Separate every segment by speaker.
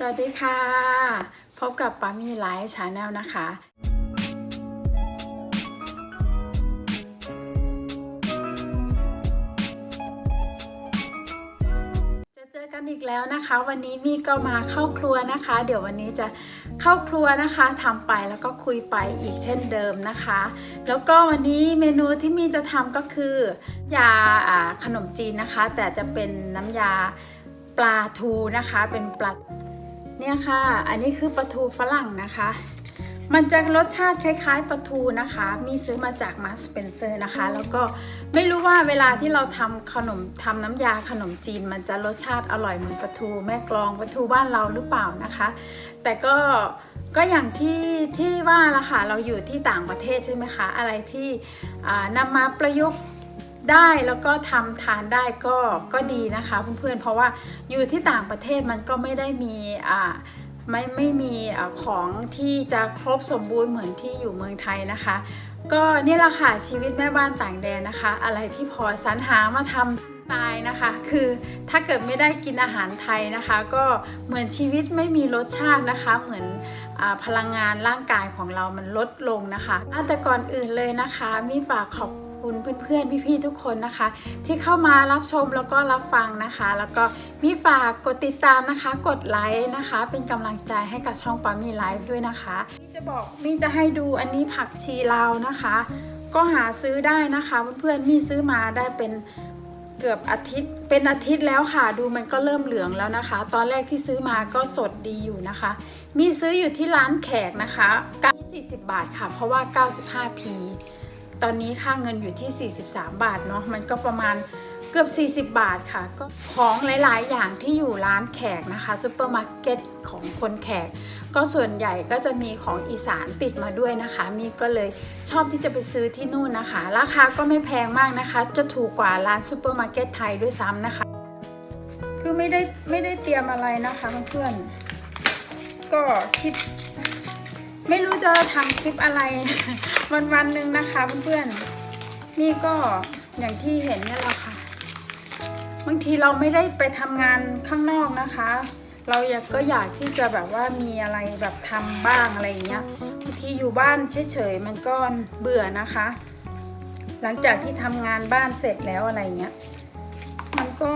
Speaker 1: สวัสดีค่ะ พบกับปามีไลฟ์ชาแนลนะคะ จะเจอกันอีกแล้วนะคะ วันนี้มีก็มาเข้าครัวนะคะ เดี๋ยววันนี้จะเข้าครัวนะคะทำไปแล้วก็คุยไปอีกเช่นเดิมนะคะ แล้วก็วันนี้เมนูที่มีจะทำก็คือยาอ่าขนมจีนนะคะ แต่จะเป็นน้ำยาปลาทูนะคะเป็นปลา เนี่ยค่ะ อันนี้คือปลาทูฝรั่งนะคะ มันจะรสชาติคล้ายๆปลาทูนะคะ มีซื้อมาจากมาสเปนเซอร์นะคะ แล้วก็ไม่รู้ว่าเวลาที่เราทำขนมทำน้ำยาขนมจีน มันจะรสชาติอร่อยเหมือนปลาทู แม่กลองปลาทูบ้านเราหรือเปล่านะคะ แต่ก็ก็อย่างที่ที่ว่าละค่ะเราอยู่ที่ต่างประเทศใช่ไหมคะ อะไรที่นำมาประยุกต์ ได้แล้วก็ทำทานได้ก็ก็ดีนะคะเพื่อนๆเพราะว่าอยู่ที่ต่างประเทศมันก็ไม่ได้มีอ่าไม่ไม่มีอของที่จะครบสมบูรณ์เหมือนที่อยู่เมืองไทยนะคะ ก็นี่แหละค่ะชีวิตแม่บ้านต่างแดนนะคะ อะไรที่พอสรรหามาทำตายนะคะ คือถ้าเกิดไม่ได้กินอาหารไทยนะคะ ก็เหมือนชีวิตไม่มีรสชาตินะคะ เหมือนอพลังงานร่างกายของเรามันลดลงนะคะอะแต่ก่อนอื่นเลยนะคะ มีฝากขอบคุณ คุณเพื่อนๆ พี่ๆ ทุกคนนะคะ ที่เข้ามารับชมแล้วก็รับฟังนะคะ แล้วก็มีฝากกดติดตามนะคะ กดไลค์นะคะ เป็นกำลังใจให้กับช่องปามีไลฟ์ด้วยนะคะมี่จะบอกมี่จะให้ดูอันนี้ผักชีลาวนะคะ ก็หาซื้อได้นะคะเพื่อนๆมี่ซื้อมาได้เป็นเกือบอาทิตย์เป็นอาทิตย์แล้วค่ะ ดูมันก็เริ่มเหลืองแล้วนะคะ ตอนแรกที่ซื้อมาก็สดดีอยู่นะคะ มีซื้ออยู่ที่ร้านแขกนะคะ40 บาทค่ะ เพราะว่า 95p ตอนนี้ค่าเงินอยู่ที่ 43 บาทเนาะมันก็ประมาณเกือบ 40 บาทค่ะ ก็ของหลาย ๆ อย่างที่อยู่ร้านแขกนะคะซูเปอร์มาร์เก็ตของคนแขก ก็ส่วนใหญ่ก็จะมีของอีสานติดมาด้วยนะคะ มีก็เลยชอบที่จะไปซื้อที่นู่นนะคะ ราคาก็ไม่แพงมากนะคะ จะถูกกว่าร้านซูเปอร์มาร์เก็ตไทยด้วยซ้ำนะคะ คือไม่ได้ไม่ได้เตรียมอะไรนะคะเพื่อนๆก็คิด ไม่รู้จะทำคลิปอะไร วันวันหนึ่งนะคะเพื่อนๆ นี่ก็อย่างที่เห็นนี่แหละค่ะ บางทีเราไม่ได้ไปทำงานข้างนอกนะคะ เราอยากก็อยากที่จะแบบว่ามีอะไรแบบทำบ้างอะไรอย่างเงี้ยบางทีอยู่บ้านเฉยๆมันก็เบื่อนะคะ หลังจากที่ทำงานบ้านเสร็จแล้วอะไรเงี้ย มันก็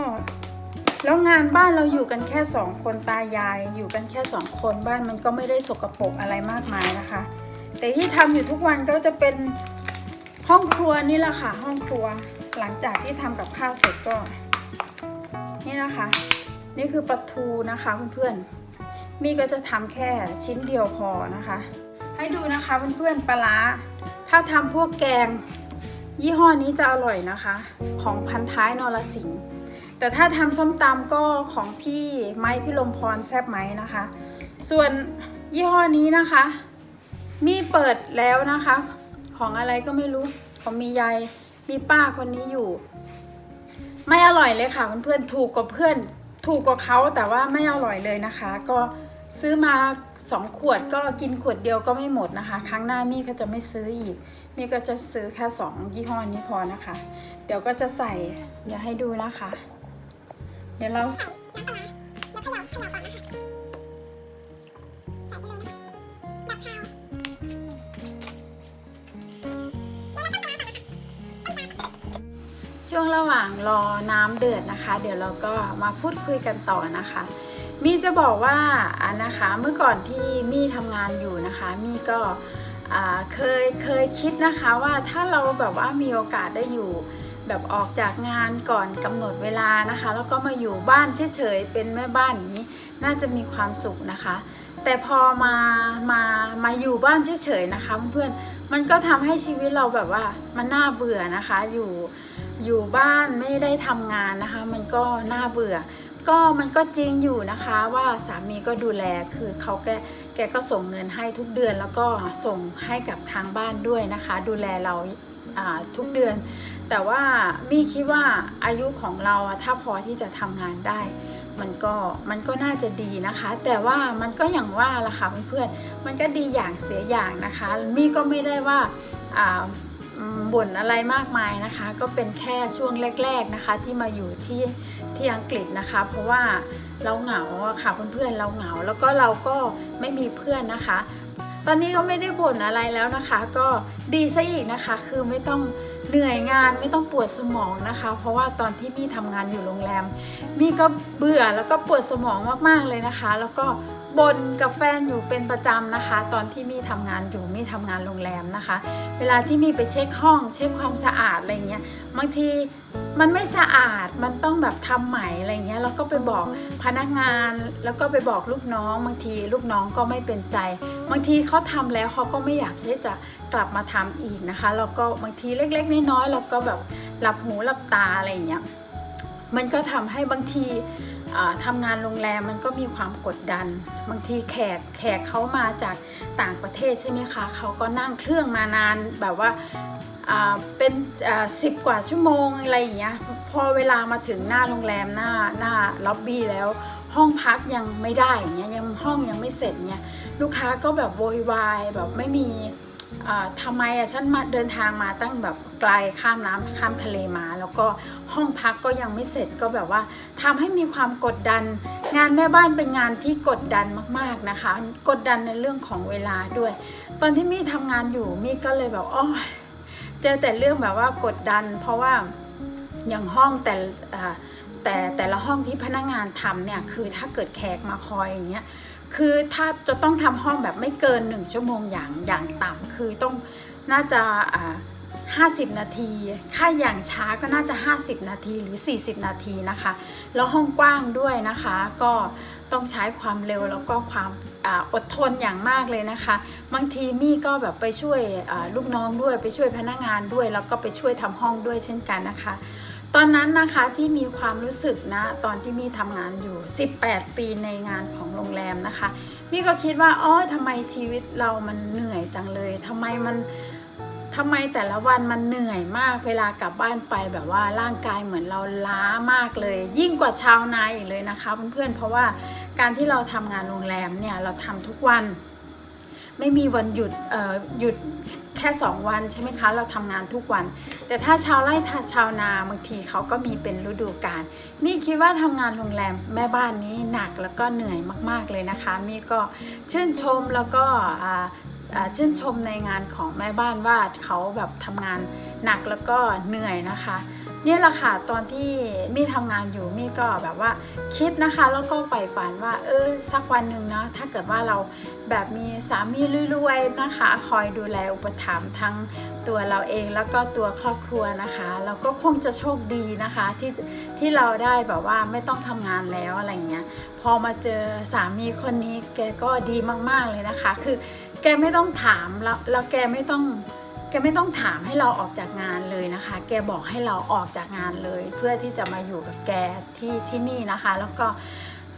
Speaker 1: แล้วงานบ้านเราอยู่กันแค่สองคนตายาย อยู่กันแค่สองคนบ้านมันก็ไม่ได้สกปรกอะไรมากมายนะคะ แต่ที่ทำอยู่ทุกวันก็จะเป็นห้องครัวนี่แหละค่ะ ห้องครัวหลังจากที่ทำกับข้าวเสร็จก็ นี่นะคะ นี่คือปลาทูนะคะเพื่อนๆมีก็จะทำแค่ชิ้นเดียวพอนะคะ ให้ดูนะคะเพื่อนๆปลาร้าถ้าทำพวกแกง ยี่ห้อนี้จะอร่อยนะคะ ของพันท้ายนรสิงห์ แต่ถ้าทำส้มตำก็ของพี่ไม้พี่ลมพรแซบไหมนะคะ ส่วนยี่ห้อนี้นะคะ มีเปิดแล้วนะคะ ของอะไรก็ไม่รู้ของมียายมีป้าคนนี้อยู่ ไม่อร่อยเลยค่ะเพื่อนๆถูกกว่าเพื่อน ถูกกว่าเขาแต่ว่าไม่อร่อยเลยนะคะ ก็ซื้อมาสองขวดก็กินขวดเดียวก็ไม่หมดนะคะ ครั้งหน้ามี่ก็จะไม่ซื้ออีก มี่ก็จะซื้อแค่สองยี่ห้อนี้พอนะคะ เดี๋ยวก็จะใส่เดี๋ยวให้ดูนะคะ ดี๋ยวเรา
Speaker 2: ใส่น้ำปลาแล้วเขย่าเขย่าก่อนนะคะใส่ไปเลยนะคะดับคาว
Speaker 1: ช่วงระหว่างรอน้ำเดือดนะคะ เดี๋ยวเราก็มาพูดคุยกันต่อนะคะ มี่จะบอกว่าอ่านะคะเมื่อก่อนที่มี่ทำงานอยู่นะคะ มี่ก็เคยเคยคิดนะคะว่าถ้าเราแบบว่ามีโอกาสได้อยู่ แบบออกจากงานก่อนกำหนดเวลานะคะ แล้วก็มาอยู่บ้านเฉยๆเป็นแม่บ้านอย่างนี้ น่าจะมีความสุขนะคะ แต่พอมามามาอยู่บ้านเฉยๆนะคะเพื่อนมันก็ทำให้ชีวิตเราแบบว่ามันน่าเบื่อนะคะ อยู่อยู่บ้านไม่ได้ทำงานนะคะ มันก็น่าเบื่อ ก็มันก็จริงอยู่นะคะว่าสามีก็ดูแลคือเขาแกแกก็ส่งเงินให้ทุกเดือนแล้วก็ส่งให้กับทางบ้านด้วยนะคะ ดูแลเราทุกเดือน แต่ว่ามี่คิดว่าอายุของเราถ้าพอที่จะทำงานได้ มันก็มันก็น่าจะดีนะคะ แต่ว่ามันก็อย่างว่าละค่ะเพื่อนๆมันก็ดีอย่างเสียอย่างนะคะ มี่ก็ไม่ได้ว่าบ่นอะไรมากมายนะคะ ก็เป็นแค่ช่วงแรก ๆนะคะ ที่มาอยู่ที่ที่อังกฤษนะคะ เพราะว่าเราเหงาค่ะเพื่อนๆเราเหงา แล้วก็เราก็ไม่มีเพื่อนนะคะ ตอนนี้ก็ไม่ได้บ่นอะไรแล้วนะคะ ก็ดีซะอีกนะคะ คือไม่ต้อง เหนื่อยงานไม่ต้องปวดสมองนะคะ เพราะว่าตอนที่มี่ทำงานอยู่โรงแรม มี่ก็เบื่อแล้วก็ปวดสมองมากๆเลยนะคะ แล้วก็บ่นกับแฟนอยู่เป็นประจำนะคะ ตอนที่มี่ทำงานอยู่มี่ทำงานโรงแรมนะคะ เวลาที่มี่ไปเช็คห้อง เช็คความสะอาดอะไรเงี้ยบางทีมันไม่สะอาดมันต้องแบบทำใหม่อะไรเงี้ยแล้วก็ไปบอกพนักงาน แล้วก็ไปบอกลูกน้อง บางทีลูกน้องก็ไม่เป็นใจ บางทีเขาทำแล้วเขาก็ไม่อยากที่จะ กลับมาทำอีกนะคะแล้วก็บางทีเล็กๆน้อยๆเราก็แบบหลับหูหลับตาอะไรอย่างเงี้ยมันก็ทำให้บางทีอ่าทำงานโรงแรมมันก็มีความกดดัน บางทีแขกแขกเขามาจากต่างประเทศใช่ไหมคะเขาก็นั่งเครื่องมานานแบบว่าเป็นสิบกว่าชั่วโมงอะไรอย่างเงี้ยพอเวลามาถึงหน้าโรงแรมหน้าหน้าล็อบบี้แล้ว ห้องพักยังไม่ได้อย่างเงี้ยยังห้องยังไม่เสร็จเงี้ยลูกค้าก็แบบโวยวายแบบไม่มี ทำไมอะฉันมาเดินทางมาตั้งแบบไกลข้ามน้ำข้ามทะเลมา แล้วก็ห้องพักก็ยังไม่เสร็จก็แบบว่าทำให้มีความกดดัน งานแม่บ้านเป็นงานที่กดดันมากๆนะคะ กดดันในเรื่องของเวลาด้วย ตอนที่มี่ทำงานอยู่มี่ก็เลยแบบอ๋อเจอแต่เรื่องแบบว่ากดดัน เพราะว่าอย่างห้องแต่แต่แต่ละห้องที่พนักงานทำเนี่ยคือถ้าเกิดแขกมาคอยอย่างเงี้ย คือถ้าจะต้องทำห้องแบบไม่เกินหนึ่งชั่วโมงอย่างอย่างต่ำคือต้องน่าจะอ่าห้าสิบนาที ค่าอย่างช้าก็น่าจะ 50 นาทีหรือ 40 นาทีนะคะ แล้วห้องกว้างด้วยนะคะ ก็ต้องใช้ความเร็วแล้วก็ความออดทนอย่างมากเลยนะคะ บางทีมี่ก็แบบไปช่วยลูกน้องด้วย ไปช่วยพนักงานด้วย แล้วก็ไปช่วยทำห้องด้วยเช่นกันนะคะ ตอนนั้นนะคะที่มีความรู้สึกนะตอนที่มี่ทำงานอยู่ 18 ปีในงานของโรงแรมนะคะ มี่ก็คิดว่าอ๋อทำไมชีวิตเรามันเหนื่อยจังเลยทำไมมันทำไมแต่ละวันมันเหนื่อยมากเวลากลับบ้านไปแบบว่าร่างกายเหมือนเราล้ามากเลย ยิ่งกว่าชาวนาอีกเลยนะคะเพื่อนๆเพราะว่าการที่เราทำงานโรงแรมเนี่ยเราทำทุกวัน ไม่มีวันหยุดหยุดแค่ 2 วันใช่ไหมคะ เราทำงานทุกวัน แต่ถ้าชาวไร่ทาชาวนาบางทีเขาก็มีเป็นฤดูกาลมี่คิดว่าทำงานโรงแรมแม่บ้านนี้หนักแล้วก็เหนื่อยมากๆเลยนะคะมี่ก็ชื่นชมแล้วก็ชื่นชมในงานของแม่บ้านว่าเขาแบบทำงานหนักแล้วก็เหนื่อยนะคะ นี่แหละค่ะตอนที่มี่ทำงานอยู่มี่ก็แบบว่าคิดนะคะแล้วก็ใฝ่ฝันว่าเออสักวันหนึ่งเนาะถ้าเกิดว่าเราแบบมีสามีรวยๆนะคะ คอยดูแลอุปถัมภ์ทั้งตัวเราเองแล้วก็ตัวครอบครัวนะคะ เราก็คงจะโชคดีนะคะที่ที่เราได้แบบว่าไม่ต้องทำงานแล้วอะไรเงี้ยพอมาเจอสามีคนนี้แกก็ดีมากๆเลยนะคะ คือแกไม่ต้องถามแล้วแล้วแกไม่ต้อง แกไม่ต้องถามให้เราออกจากงานเลยนะคะ แกบอกให้เราออกจากงานเลย เพื่อที่จะมาอยู่กับแกที่ที่นี่นะคะ แล้วก็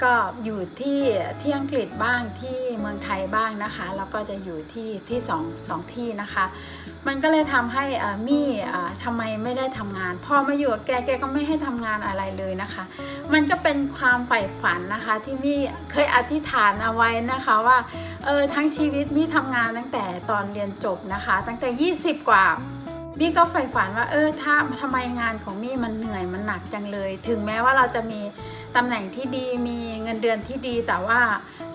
Speaker 1: ก็อยู่ที่ที่อังกฤษบ้างที่เมืองไทยบ้างนะคะ แล้วก็จะอยู่ที่ที่สองสองที่นะคะ มันก็เลยทำให้มี่อ่าทำไมไม่ได้ทำงานพอมาอยู่กับแกแกก็ไม่ให้ทำงานอะไรเลยนะคะ มันก็เป็นความใฝ่ฝันนะคะที่มี่เคยอธิษฐานเอาไว้นะคะว่าเออทั้งชีวิตมี่ทำงานตั้งแต่ตอนเรียนจบนะคะ ตั้งแต่ 20 กว่ามี่ก็ใฝ่ฝันว่าเออถ้าทำไมงานของมี่มันเหนื่อยมันหนักจังเลย ถึงแม้ว่าเราจะมี ตำแหน่งที่ดีมีเงินเดือนที่ดีแต่ว่า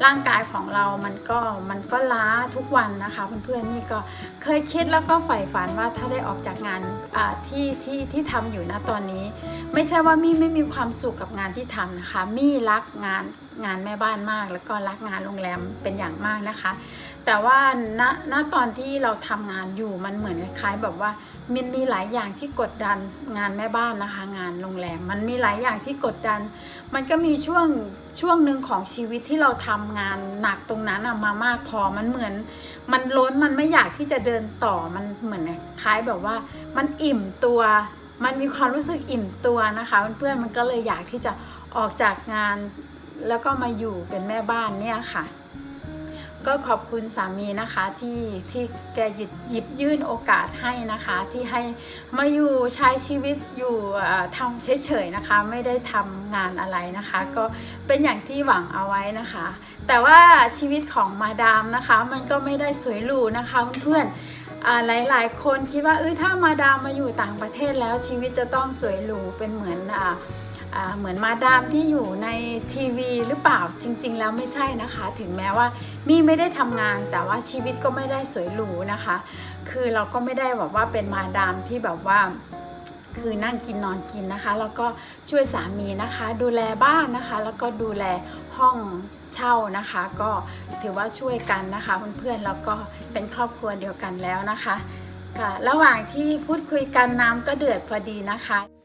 Speaker 1: ร่างกายของเรามันก็มันก็ล้าทุกวันนะคะเพื่อนๆนี่ก็เคยคิดแล้วก็ใฝ่ฝันว่าถ้าได้ออกจากงานที่ที่ที่ทำอยู่นะตอนนี้ ไม่ใช่ว่ามี่ไม่มีความสุขกับงานที่ทำนะคะ มี่รักงานงานแม่บ้านมาก แล้วก็รักงานโรงแรมเป็นอย่างมากนะคะ แต่ว่าณณตอนที่เราทำงานอยู่มันเหมือนคล้ายๆแบบว่ามันมีหลายอย่างที่กดดันงานแม่บ้านนะคะ งานโรงแรมมันมีหลายอย่างที่กดดัน มันก็มีช่วงช่วงหนึ่งของชีวิตที่เราทำงานหนักตรงนั้นอะมามากพอมันเหมือน มันล้นมันไม่อยากที่จะเดินต่อมันเหมือนคล้ายแบบว่า มันอิ่มตัว มันมีความรู้สึกอิ่มตัวนะคะเพื่อนๆมันก็เลยอยากที่จะออกจากงาน แล้วก็มาอยู่เป็นแม่บ้านเนี่ยค่ะ ก็ขอบคุณสามีนะคะที่ที่แกหยิบหยิบยื่นโอกาสให้นะคะ ที่ให้มาอยู่ใช้ชีวิตอยู่ท่อทำเฉยๆนะคะ ไม่ได้ทำงานอะไรนะคะ ก็เป็นอย่างที่หวังเอาไว้นะคะ แต่ว่าชีวิตของมาดามนะคะ มันก็ไม่ได้สวยหรูนะคะเพื่อนๆหลายๆคนคิดว่าเอ้ยถ้ามาดามมาอยู่ต่างประเทศแล้วชีวิตจะต้องสวยหรูเป็นเหมือนอ่า เหมือนมาดามที่อยู่ในทีวีหรือเปล่าจริง ๆ แล้วไม่ใช่นะคะ ถึงแม้ว่ามี่ไม่ได้ทำงาน แต่ว่าชีวิตก็ไม่ได้สวยหรูนะคะ คือเราก็ไม่ได้แบบว่าเป็นมาดามที่แบบว่าคือนั่งกินนอนกินนะคะ แล้วก็ช่วยสามีนะคะ ดูแลบ้านนะคะ แล้วก็ดูแลห้องเช่านะคะ ก็ถือว่าช่วยกันนะคะเพื่อนๆแล้วก็เป็นครอบครัวเดียวกันแล้วนะคะค่ะระหว่างที่พูดคุยกันน้ำก็เดือดพอดีนะคะ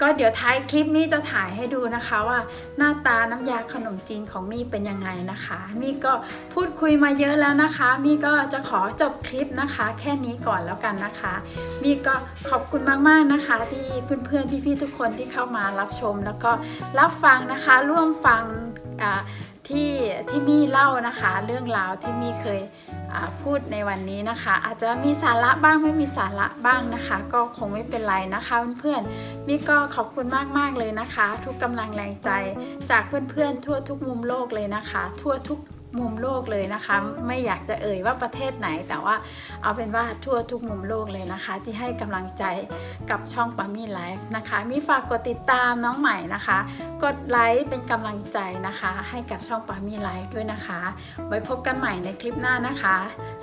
Speaker 1: ก็เดี๋ยวท้ายคลิปมี่จะถ่ายให้ดูนะคะว่าหน้าตาน้ำยาขนมจีนของมี่เป็นยังไงนะคะ มี่ก็พูดคุยมาเยอะแล้วนะคะ มี่ก็จะขอจบคลิปนะคะ แค่นี้ก่อนแล้วกันนะคะ มี่ก็ขอบคุณมากๆนะคะ ที่เพื่อนๆพี่ๆทุกคนที่เข้ามารับชม แล้วก็รับฟังนะคะ ร่วมฟังอ่า ที่ที่มี่เล่านะคะ เรื่องราวที่มี่เคยพูดในวันนี้นะคะ อาจจะมีสาระบ้างไม่มีสาระบ้างนะคะ ก็คงไม่เป็นไรนะคะเพื่อนๆมี่ก็ขอบคุณมากๆเลยนะคะ ทุกกำลังแรงใจจากเพื่อนๆทั่วทุกมุมโลกเลยนะคะ ทั่วทุก มุมโลกเลยนะคะ ไม่อยากจะเอ่ยว่าประเทศไหน แต่ว่าเอาเป็นว่าทั่วทุกมุมโลกเลยนะคะ ที่ให้กำลังใจกับช่องปามี่ไลฟ์นะคะ มีฝากกดติดตามน้องใหม่นะคะ กดไลค์เป็นกำลังใจนะคะ ให้กับช่องปามี่ไลฟ์ด้วยนะคะ ไว้พบกันใหม่ในคลิปหน้านะคะ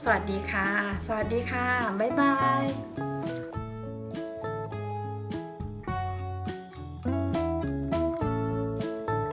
Speaker 1: สวัสดีค่ะ สวัสดีค่ะ บ๊ายบาย